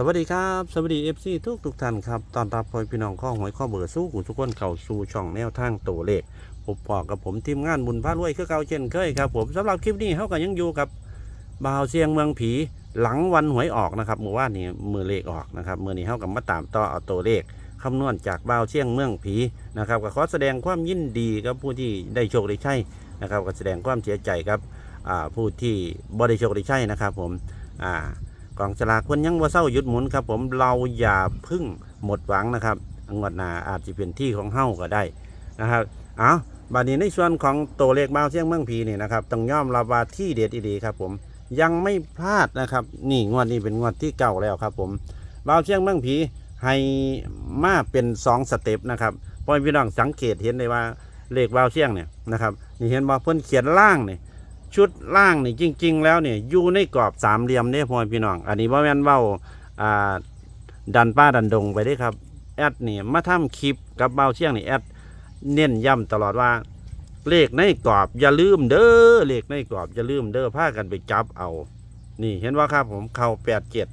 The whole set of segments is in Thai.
สวัสดีครับ สวัสดีเอฟซีทุกทุกท่านครับตอนรับพ่อพี่น้องข้อหวยข้อเบอร์สู้กูทุกคนเข้าสู่ช่องแนวทางตัวเลขผมพอกับผมทีมงานบุญพระรวยคือเก่าเช่นเคยครับผมสำหรับคลิปนี้เขาก็ยังอยู่กับบ่าวเสียงเมืองผีหลังวันหวยออกนะครับเมื่อวานนี้มือเลขออกนะครับมือนี้เขากับมาตามต่อเอาตัวเลขคำนวณจากบ่าวเสียงเมืองผีนะครับก็ขอแสดงความยินดีกับผู้ที่ได้โชคได้ใช่นะครับก็แสดงความเสียใจครับผู้ที่บ่ได้โชคได้ใช่นะครับผมอ่า กองสลากเพิ่นยังว่าเศร้าหยุดหมุนครับ ผมเราอย่าพึ่งหมดหวังนะครับงวดหน้าอาจจะเป็นที่ของเฮ้าก็ได้นะครับเอาบัดนี้ในส่วนของตัวเลขบ้าเสียงเมืองผีนี่นะครับต้องยอมรับว่าที่เด็ดอีดีครับ ผมยังไม่พลาดนะครับ นี่งวดนี้เป็นงวดที่เก่าแล้วครับ ผมบ้าเสียงเมืองผีให้มาเป็นสองสเต็ปนะครับพอพี่น้องสังเกตเห็นเลยว่าเลขบ้าเสียงเนี่ยนะครับนี่เห็นว่าเพิ่นเขียนล่างเนี่ย ชุดล่างนี่จริง ๆ แล้วเนี่ยอยู่ในกรอบสามเหลี่ยมเนี่ยพ่อพี่น้อง อันนี้ว่าแม่นเบ้าอ่าดันป้าดันดงไปได้ครับแอดนี่มาทำคลิปกับเบ้าเชียงนี่แอดเน้นย้ำตลอดว่า เลขในกรอบอย่าลืมเด้อเลขในกรอบอย่าลืมเด้อพากันไปจับเอา นี่เห็นว่าครับผมเข้าแปดเจ็ด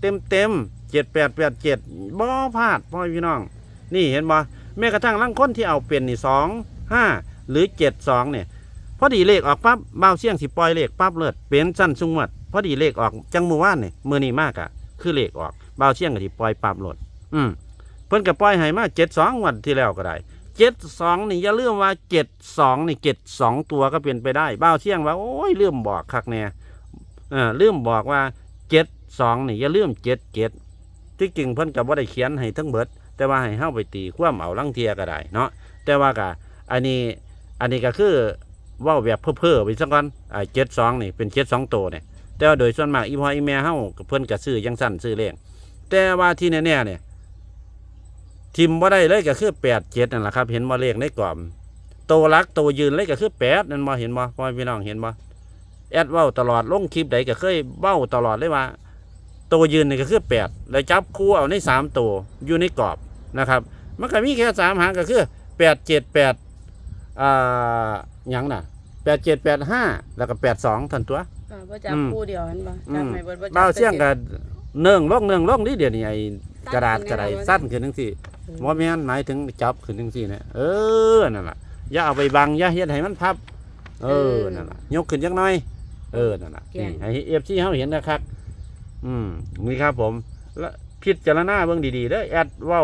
เต็มเต็มเจ็ดแปดแปดเจ็ดบ่พลาดพ่อพี่น้อง นี่เห็นบ่แม้กระทั่งลังคนที่เอาเป็นนี่สองห้าหรือเจ็ดสองเนี่ย พอดีเลขออกปั๊บเบาเสี่ยงสิปล่อยเลขปั๊บเลิศเป็นสั้นสุงวัดพอดีเลขออกจังมือว่านนี่มือนี้มากอะคือเลขออกเบาเสี่ยงก็สิปล่อยปั๊บโหลดอืมเพิ่นก็ปล่อยให้มาเจ็ดสองวันที่แล้วก็ได้เจ็ดสองนี่อย่าลืมว่าเจ็ดสองนี่เจ็ดสองตัวก็เป็นไปได้เบาเสี่ยงว่าโอ้ยลืมบอกคักแน่เออลืมบอกว่าเจ็ดสองนี่อย่าลืมเจ็ดเจ็ดที่จริงเพิ่นก็บ่ได้เขียนให้ทั้งเบิด แต่ว่าให้เฮาไปตีความเอาลังเทียก็ได้เนาะแต่ว่าก็อันนี้อันนี้ก็คือ ว่าแบบเพ้อๆไปสักก่อนอ่าเจ็ดสองนี่เป็นเจ็ดสองตัวเนี่ยแต่ว่าโดยส่วนมากอีพ่ออีแม่เฮาก็เพิ่อนก็ซื้อยังสั้นซื้อเลขแต่ว่าที่แน่ๆเนี่ยทิมบ่ได้เลยก็คือแปดเจ็ดนั่นแหละครับ เห็นบ่เลขในกรอบโตวรักโตวยืนเลยก็คือแปดนั่นบ่เห็นบ่พ่อพี่น้องเห็นบ่แอดเว้าตลอดลงคลิปใดก็เคยเว้าตลอดเลยว่า โตวยืนนี่ก็คือแปดแล้วจับคู่เอาในสามตัวอยู่ในกรอบนะครับ มันก็มีแค่สามหางก็คือแปดเจ็ดแปดอ่า หยังน่ะแปดเจ็ดแปดห้าแล้วก็แปดสองทันตัว อ่าบ่จับอืม คู่เดียวเห็นบ่จับให้เบิดบ่จับเบ้าเสี่ยงแต่กับเนื่องล่องเนื่องล่องนี่เดี๋ยวนี้ไอ้กระดาษกระไดสั้สั้นนขึ้นทั้งสี่อืมว่าแม่นหมายถึงจับขึ้นทั้งสี่เนี่ยเออนั่นแหละอย่าเอาไปบังอย่าเฮ็ดให้มันพับ เออนั่นแหละยกขึ้นจักหน่อย เออนั่นแหละนี่ให้เอฟซีเขาเห็นนะครับอืมนี่ครับผม แล้วพิจารณาเบิ่งดีๆเด้อแอดเว้า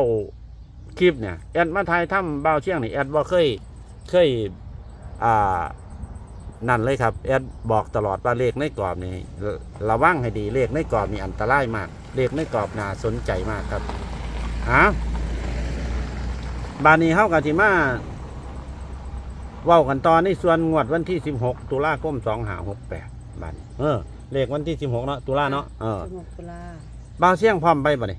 คลิปเนี่ยแอดมาถ่ายถ้ำเบ้าเชียงนี่แอดว่าเคย เคย อ่านั่นเลยครับแอดบอกตลอดว่าเลขในกรอบนี่ระระวังให้ดีเลขในกรอบนี่อันตรายมาก เลขในกรอบน่าสนใจมากครับฮะบานนี้เฮากันที่มาเว้ากันตอนในส่วนงวดวันที่ 16 ตุลาคม2568บานนี้เออเลขวันที่ 16เนาะตุลาเนาะเออสิบหกตุลาบ่าวเสียงพร้อมไปบ่นี่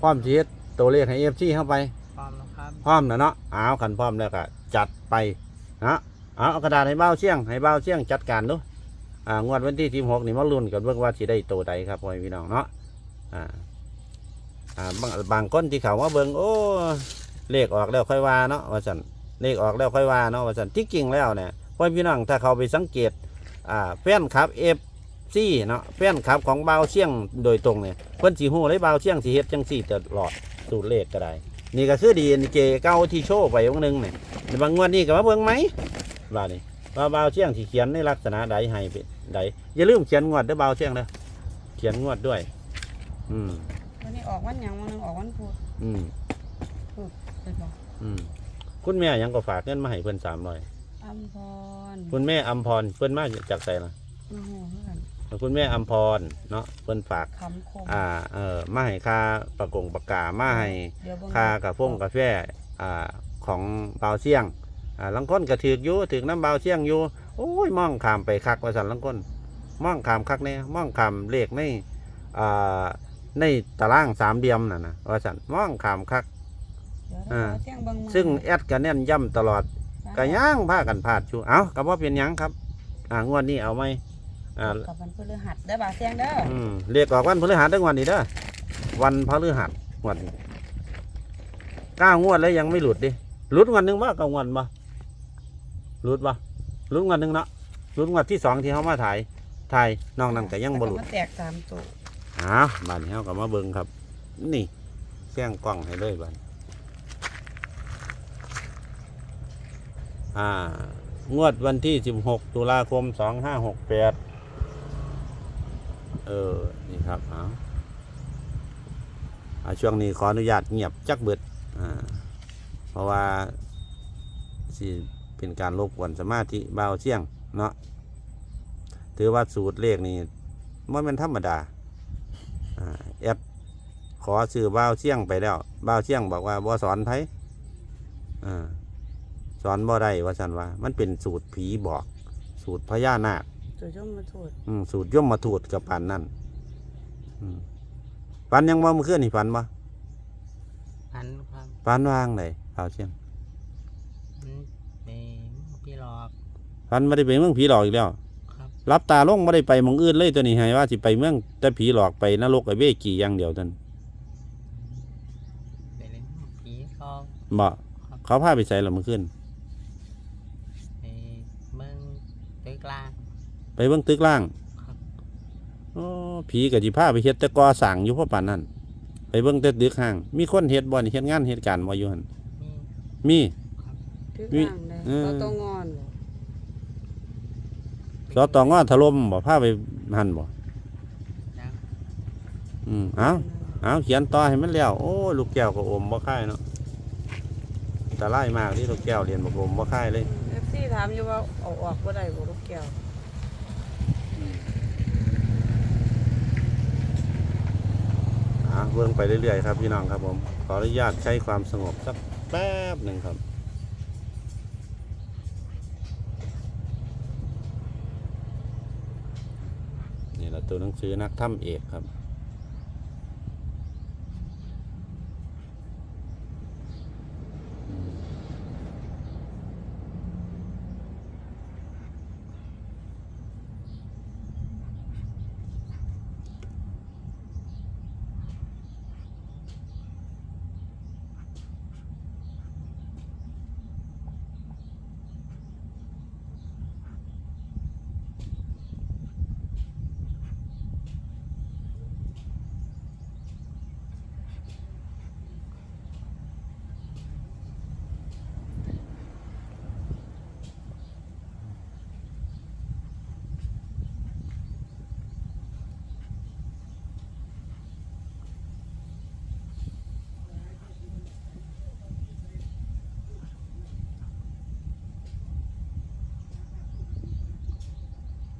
พร้อมสิเฮ็ดตัวเลขให้ FC เข้าไป พร้อมแล้วครับพร้อมแล้วเนาะเอาขันพร้อมแล้วก็จัดไปนะ เอาเอากระดาษให้เบ้าเชี่ยงให้เบ้าเชี่ยงจัดการดูอ่างวดวันที่ที่หกนี่มาลุ้นกันเบิ่งว่าสิได้โตใดครับพ่อพี่น้องเนาะอ่าอ่าบางบางคนที่เขาว่าเบิ่งโอ้เลขออกแล้วค่อยว่าเนาะว่าสันเลขออกแล้วค่อยว่าเนาะว่าสันที่จริงแล้วเนี่ยพ่อพี่น้องถ้าเขาไปสังเกตอ่าแฟนคลับเอฟซีเนาะแฟนคลับของเบาเชี่ยงโดยตรงเนี่ยเพิ่นสีหูเลยเบาเชี่ยงสีเฮ็ดจังสี่ตลอดสูตรเลขก็ได้ นี่ก็คือดีเจเก้าที่โชว์ไปวันหนึ่งเนี่ยในบางงวดนี่ก็มาเบิ่งไหมว่านี่ว่าเบาวเชียงที่เขียนในลักษณะใดให้เป็นใดอย่าลืมเขียนงวดเด้อเบาวเชียงเด้อเขียนงวดด้วย อืมวันนี้ออกวันหยังวันหนึงออกวันพุธอืมเห็นบ่อืมคุณแม่ยังก็ฝากเงินมาให้เพิ่นสามร้อยอัมพรคุณแม่อัมพรเพิ่นมาจากไสล่ะมาโหเพื่อน คุณแม่อัมพรเนาะเพิ่นฝากคำคม อ่าเออมาให้ค่าประกงประกามาให้เดี๋ยวเบิ่ง ค่ากาฟงกาแฟอ่าของเบาวเชียงอ่าลังคนก็ถือกอยู่ถือกน้ำเบาวเชียงอยู่โอ้ยมองขามไปคักว่าสันลังคนมองขามคักเนี่ยมองขามเลขในอ่าในตารางสามเหลี่ยมน่ะนะว่าสันมองขามคัก เดี๋ยวอ่าเสียงเบิ่งมือซึ่งแอดก็แน่นย่ำตลอดก็ย่างพากันพลาดชูเอากับว่าเป็นหยังครับ อ่างวดนี้เอาไหม อ่า กับวันพฤหัสเด้อบ่าวเสียงเด้ออืมเรียกออกวันพฤหัสทั้งวันนี้เด้อวันพฤหัสงวดนี้เก้างวดแล้วยังไม่หลุดดิหลุดงวันหนึ่งว่าเก้างวดบ่หลุดบ่หลุดงวันหนึ่งเนาะหลุดงวดที่สองที่เขามาถ่ายถ่ายนอกนั้นก็ยังบ่หลุด มันแตกสามตัวอ้าบานนี้เฮาก็มาเบิ่งครับ นี่แซงกล้องให้เลยบานอ่างวดวันที่ 16 ตุลาคม 2568 เออ นี่ครับเอาอ่าช่วงนี้ขออนุญาตเงียบจักเบิดอ่าเพราะว่าสิเป็นการรบกวนสมาธิเบาเสี่ยงเนาะถือว่าสูตรเลขนี่มันเป็นธรรมดาแอปขอซื้อเบาเสี่ยงไปแล้วเบาเสี่ยงบอกว่าบ่สอนไผอ่าสอนบ่ได้ว่าสันว่า มันเป็นสูตรผีบอก สูตรพญานาค ตัวย่อมมาโทษอืมสูตรย่อมมาถูดกับปันนั่นอืมปันยังว่าเมื่อคืนนี่ปันบ่พันครับปันวางไหนเอาเชียงมันเป็นพี่หลอก ปันไม่ได้ไปเมืองผีหลอกอีกแล้วครับ รับตาลงไม่ได้ไปหมองอื่นเลยตัวนี้ให้ว่าสิไปเมืองแต่ผีหลอกไปนรกไอเวกีอย่างเดียวท่านไปเล่นผีเขาบ่เขาพาไปใส่ละเมื่อคืน ไปเบิ่งตึกล่างครับโอ้ผีกับจิพาไปเฮ็ดแต่กอสั่งอยู่เพราะปานนั้นไปเบิ่งแต่ตึกห้าง มีคนเฮ็ดบ่นี่เฮ็ดงานเฮ็ดการบ่อยู่หั่นมีมี ทึกวิล่างได้เออตัวตัวงอนบ่สตองอถล่มบ่พาไปหั่นบ่นะอืมเอ้าเอาเขียนต่อให้มันแล้วโอ้ยลูกแก้วก็อมบ่ค่ายเนาะแต่ไล่มากที่ลูกแก้วเรียนบ่อมบ่ค่ายเลย เอฟซีถามอยู่ว่าเอาออกบ่ได้บ่ลูกแก้ว อะเบิ่งไปเรื่อยๆครับพี่น้องครับผม ขออนุญาตใช้ความสงบสักแป๊บหนึ่งครับนี่แหละตัวหนังสือนักถ้ำเอกครับ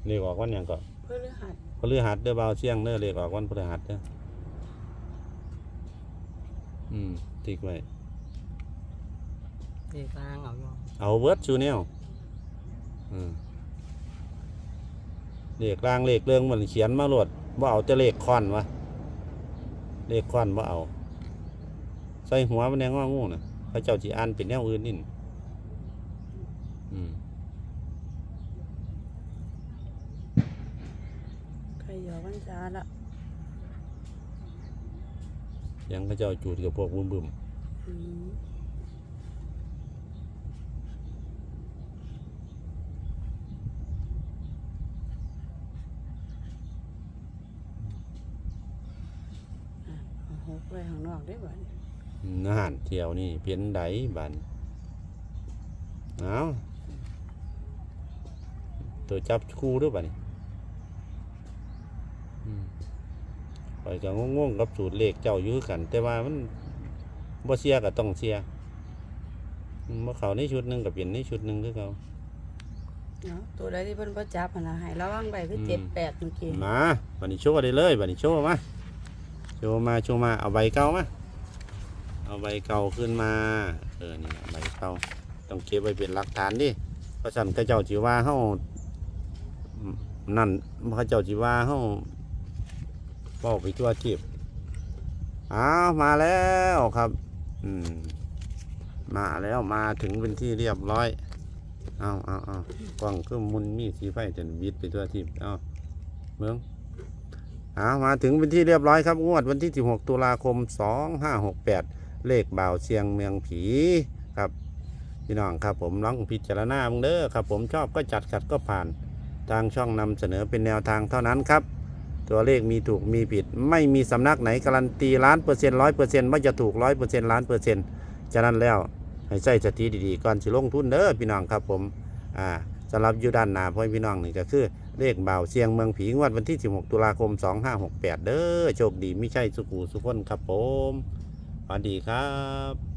เรียกออกวันหยังก็เพื่อหัดพฤหัสเด้อบ่าวเชียงเด้อเรียกออกวันพฤหัสเด้ออืมติ๊กไว้ตึกลางเอาอยู่เอาเวิร์ดชูแนวอืมเลขกลางเลขเรื่องมันเขียนมาโลดว่าเอาแต่เลขคอนวะเลขคอนว่าเอา ใส่หัวมันแนงว่างูน่ะพระเจ้าจีอ่านเป็นแนวอื่นนี่น่ะอืม ใครอยากวันจ้าละยังพระเจ้าจูดกับพวกบึมบึมอืมอะเอาหกไว้ข้างนอกได้บ่เนี่ยนานเที่ยวนี่เพี้ยนไดบันเอาตัวจับคู่ด้วยบัดน ข่อยก็งงๆกับสูตรเลขเจ้าอยู่คือกัน แต่ว่ามันบ่เสียก็ต้องเสียอืมบ่เขาในชุดหนึ่งกับเปลี่ยนในชุดหนึ่งคือเขาเนาะตัวใดที่เพิ่นบ่จับหั่นน่ะให้ระวังไปคืออืมเจ็ดแปดเมื่อกี้มาบันนี้โชว์ได้เลยบันนี้โชว์มาโชว์มาโชว์มาเอาใบเก่ามาเอาใบเก่าขึ้นมา เออนี่ล่ะใบเก่าต้องเก็บไว้เป็นหลักฐานดิเพราะฉะนั้นเขาเจ้าจีว่าเฮาอืมนั่นเขาเจ้าจีว่าเฮา เป้าไปทั่วทีบอ้าวมาแล้วครับ อืม มาแล้วมาถึงเป็นที่เรียบร้อยเอาเอาเอากล้องเครื่องมุนมีสีไฟจนวิดไปทั่วทีบเอาเมืองเอามาถึงเป็นที่เรียบร้อยครับงวดวันที่ 16 ตุลาคม 2568 เลขบ่าวเชียงเมืองผีครับพี่น้องครับผมลองพิจารณามึงเด้อครับ ผมชอบก็จัดขัดก็ผ่านทางช่องนำเสนอเป็นแนวทางเท่านั้นครับ ตัวเลขมีถูกมีผิด ไม่มีสำนักไหนการันตีล้านเปอร์เซ็นต์ร้อยเปอร์เซ็นต์ว่าจะถูกร้อยเปอร์เซ็นต์ล้านเปอร์เซ็นต์ฉะนั้นแล้วให้ใช้สติดีๆก่อนสิลงทุนเด้อพี่น้องครับผมอ่าสำหรับอยู่ด้านหน้าพ่อพี่น้องนี่ก็คือเลขเบาเสียงเมืองผีงวดวันที่ 16 ตุลาคม 2568 เด้อโชคดีไม่ใช่สุขูสุขคนครับผมสวัสดีครับ